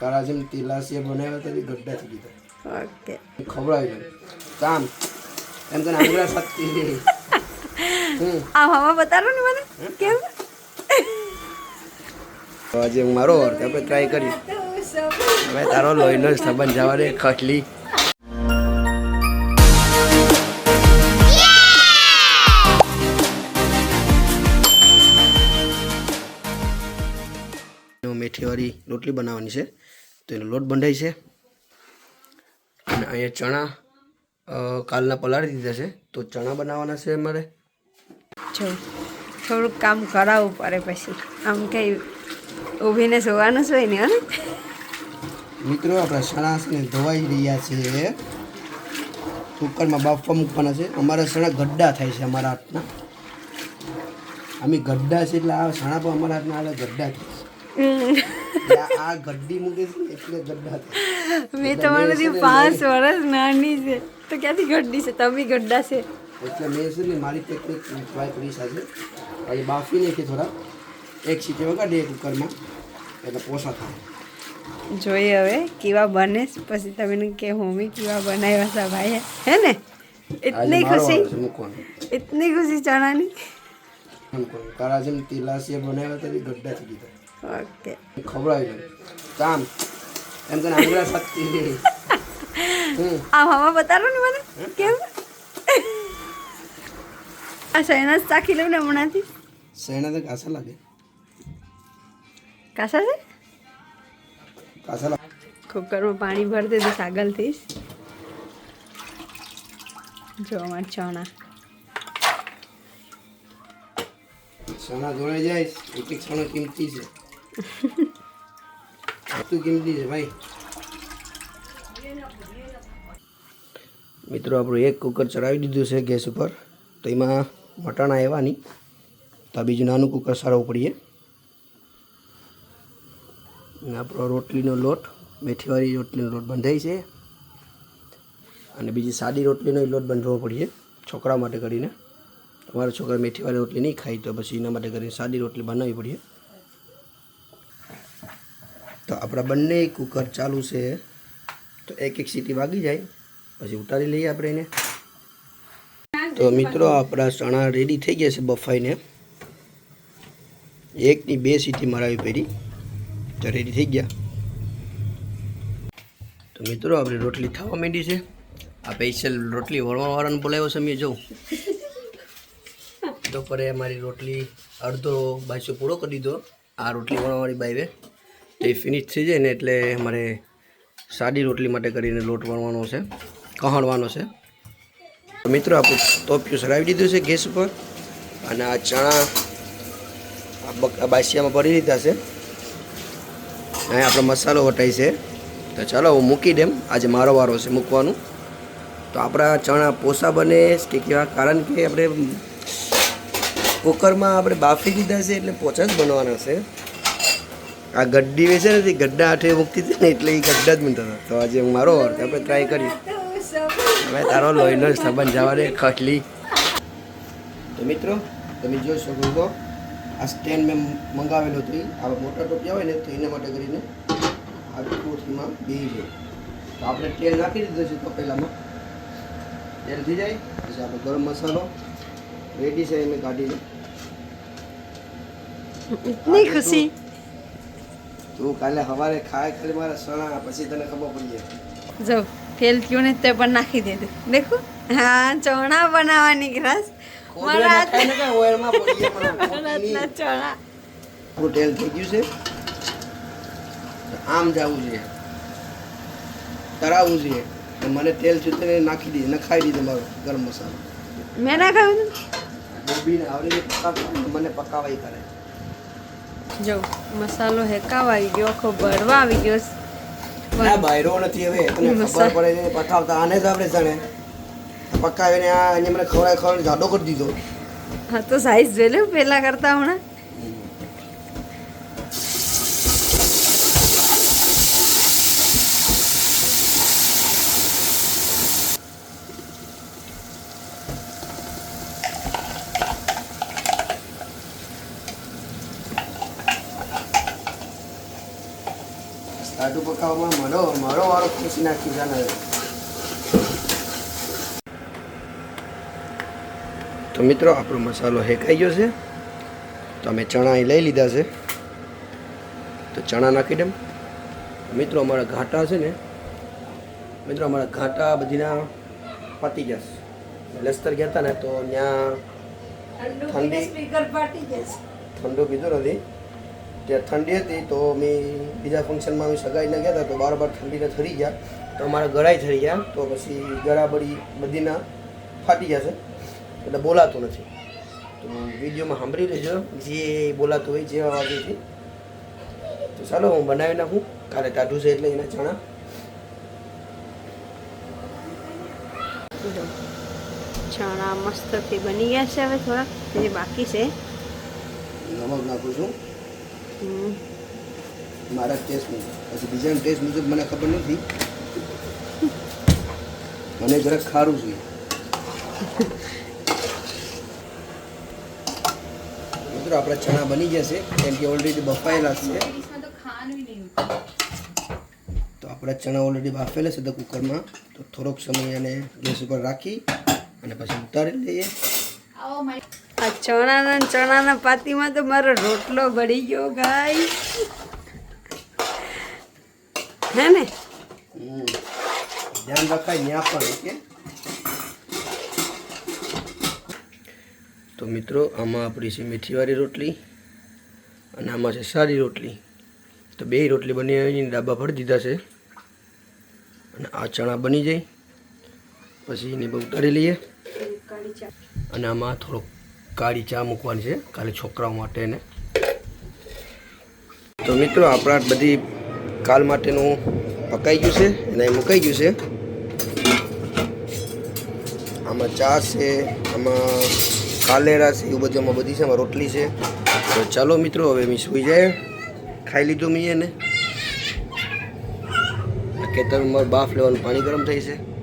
તારા જેમ તિલાસિયા બનાવ્યા હતા એ ગड्ढા થઈ ગયા ઓકે. ખવડાવી કામ એમ તો આંગળા સાચી આ હવા બતાડો ને મને. કેમ? તો આજે હું મારો વર્ક આપણે ટ્રાય કરી હવે તારો લોહીનો સંબંધ જવા દે ખટલી. મેથીવાળી રોટલી બનાવવાની છે. તો એનો લોટ બંધાય છે. અને અહીંયા ચણા કાલના પલાળી દીધા છે. તો ચણા બનાવવાના છે અમારે. થોડુંક કામ કરાવવું પડે પછી. આમ કંઈ ઊભીને જોવાનું જ હોય ને હા મિત્રો આપણા ચણા છે ને ધોવાઈ રહ્યા છે. કુકરમાં બાફવા મૂકવાના છે. અમારા ચણા ગડ્ડા થાય છે અમારા હાથના. અમે ગડ્ડા છે એટલે આ ચણા પણ અમારા હાથના ગડ્ડા થાય છે. મેં તમારાથી પાંચ વર્ષ નાની છે તો ક્યાંથી ગડ્ડી છે તમે ગડ્ડા છે એટલે મેં છે ને મારી ટેકનિક ટ્રાય કરી સાથે એ બાફી નાખી થોડા એક સીટી વગાડી કુકરમાં એટલે પોસા થાય જોઈએ હવે કેવા બને પછી તમે કે હોમી કેવા બનાવ્યા હતા ભાઈ હે ને એટલી ખુશી એટલી ખુશી ચણાની તારા જેમ તિલાસીએ બનાવ્યા હતા ગડ્ડા થઈ દીધા ઓકે ખવડાવી દઉં કામ એમ તને આંગળા શકતી. આ હવા બતાડો ને મને. કેમ આ શહેનાજ ચાખી લઉં ને હમણાંથી. સહેણા તો કાસા લાગે. કાસા છે? કાસા લાગે. કુકરમાં પાણી ભરી દીધું સાગલથી જો અમાર ચણા. સણા ધોળાઈ જાય. એક એક સણો કિંમતી છે. વસ્તુ કિંમતી છે ભાઈ? મિત્રો, આપણું એક કુકર ચડાવી દીધું છે ગેસ ઉપર. તો એમાં મટાણા એવા નહીં તો બીજું નાનું કુકર સારવું પડીએ. આપણો રોટલીનો લોટ, મેથીવાળી રોટલીનો લોટ બંધાય છે. અને બીજી સાદી રોટલીનો લોટ બાંધવો પડીએ, છોકરા માટે કરીને. તમારા છોકરા મેથીવાળી રોટલી નહીં ખાય, તો પછી એના માટે કરીને સાદી રોટલી બનાવવી પડીએ. તો આપણા બંને કુકર ચાલુ છે તો એક એક સીટી વાગી જાય. પછી ઉતારી લઈએ આપણે એને. તો મિત્રો આપણા ચણા રેડી થઈ ગયા છે બફાઈને. એકની બે સીટી મરાવી પડી તો રેડી થઈ ગયા. તો મિત્રો આપણી રોટલી થવા માંડી છે. આ સ્પેશિયલ રોટલી વળવાવાળાને બોલાવ્યો છે મેં જોઉં તો કરે અમારી રોટલી અડધો બાજુ પૂરો કરી દીધો. આ રોટલી વળવાવાળી બાઈવે એ ફિનિશ થઈ જાય ને એટલે અમારે સાદી રોટલી માટે કરીને લોટ વણવાનો છે, કહણવાનો છે. તો મિત્રો આપણું તોપિયું સરાવી દીધું છે ગેસ ઉપર અને આ ચણા બાસિયામાં ભરી દીધા છે. અહીં આપણો મસાલો વટાય છે. તો ચાલો હું મૂકી દેમ. આજે મારો વારો છે મૂકવાનું. તો આપણા ચણા પોસા બને કે કેવા? કારણ કે આપણે કુકરમાં આપણે બાફી દીધા છે એટલે પોચા જ બનવાના છે. આ ગડ્ડી વેચે ને ગડ્ડા આઠે મૂકતી હતી ને એટલે એ ગડ્ડા જ મૂકતા હતા. તો આજે મારો વર્ક આપણે ટ્રાય કરી હવે તારો લોહીનો સંબંધ જવા દે ખટલી. તો મિત્રો, તમે જોઈ શકો છો, આ સ્ટેન્ડ મેં મંગાવેલો હતો આ મોટા ટોપિયા હોય ને તો એના માટે કરીને આ કોઠીમાં બી જાય તો આપણે તેલ નાખી દીધું છે તો પહેલાંમાં તેલ થઈ જાય, પછી આપણે ગરમ મસાલો રેડી છે, એને કાઢીને. ઇતની ખુશી તું કાલે સવારે ખાય ખાલી મારા સણા પછી તને ખબર પડી જાય. જો ફેલ થયું ને તે પણ નાખી દે દેખો? હા ચણા બનાવવાની ગ્રાસ. મારા ઓયલમાં પડી હાથના ચણા. તેલ થઈ ગયું છે. આમ જવું જોઈએ તરાવવું જોઈએ મને તેલ ચૂતરે નાખી દીધું નખાઈ દીધું મારો ગરમ મસાલો. મેં ના ખાયું ગોબીને આવડી મને પકાવાઈ કરે. જો મસાલો હેકાવા આવી ગયો આખો ભરવા આવી ગયો. ના બાયરો નથી હવે તને ખબર પડે છે પકાવતા આને જ આપણે જાણે. પકાવીને આ અહીંયા મને ખવડાય ખવડાય જાડો કરી દીધો. હા તો સાઈઝ જોઈ લે પહેલાં કરતા હમણાં. ટાટુ પકાવવામાં મારો મારો વાળો ખુશી નાખી જાણે તો મિત્રો આપણો મસાલો હેકાઈ ગયો છે. તો અમે ચણા લઈ લીધા છે. તો ચણા નાખી દઉં. મિત્રો અમારા ઘાટા છે ને મિત્રો અમારા ઘાટા બધીના પતી જશે લસ્તર ગયા હતા ને તો ત્યાં ઠંડી- ઠંડુ પીધું નથી. ત્યાં ઠંડી હતી તો અમે બીજા ફંક્શનમાં અમે સગાઈને ગયા હતા તો બાર બાર ઠંડીને થરી ગયા. તો અમારા ગળાઈ થઈ ગયા. તો પછી ગળાબડી બધીના ફાટી જશે એટલે બોલાતું નથી. તો વિડીયોમાં સાંભળી લેજો. જે બોલાતું હોય જે અવાજેથી તો ચાલો હું બનાવી નાખું. કાલે ટાઢું છે એટલે એના ચણા. જો ચણા મસ્તથી બની ગયા છે હવે થોડાક જે બાકી છે. નમક નાખું છું. મારા ટેસ્ટ મુજબ. પછી બીજાના ટેસ્ટ મુજબ મને ખબર નથી. મને જરાક ખારું જોઈએ. મિત્રો આપણા ચણા બની જશે કેમ કે ઓલરેડી બફાયેલા છે. તો આપણા ચણા ઓલરેડી બાફેલા છે તો કુકરમાં. તો થોડોક સમય એને ગેસ ઉપર રાખી અને પછી ઉતારી લઈએ. આ ચણાના ચણાના પાતીમાં તો મારો રોટલો બળી ગયો ગાય હે ને. ધ્યાન રખાય ત્યાં પણ કે તો મિત્રો આમાં આપણી છે મેથીવાળી રોટલી અને આમાં છે સારી રોટલી. તો બે રોટલી બની આવીને ડાબા ભરી દીધા છે. અને આ ચણા બની જાય. પછી એને બહુ ઉતારી લઈએ. અને આમાં થોડોક કાળી ચા મૂકવાની છે, કાલે છોકરાઓ માટે ને તો મિત્રો, આપણા બધી કાલ માટેનું પકાઈ ગયું છે અને મુકાઈ ગયું છે. આમાં ચા છે, આમાં કાલેરા છે, એવું બધું આમાં બધી છે, આમાં રોટલી છે. તો ચાલો મિત્રો, હવે મેં સુઈ જાય. ખાઈ લીધું મેં એને. ખેતરમાં બાફ લેવાનું પાણી ગરમ થઈ છે.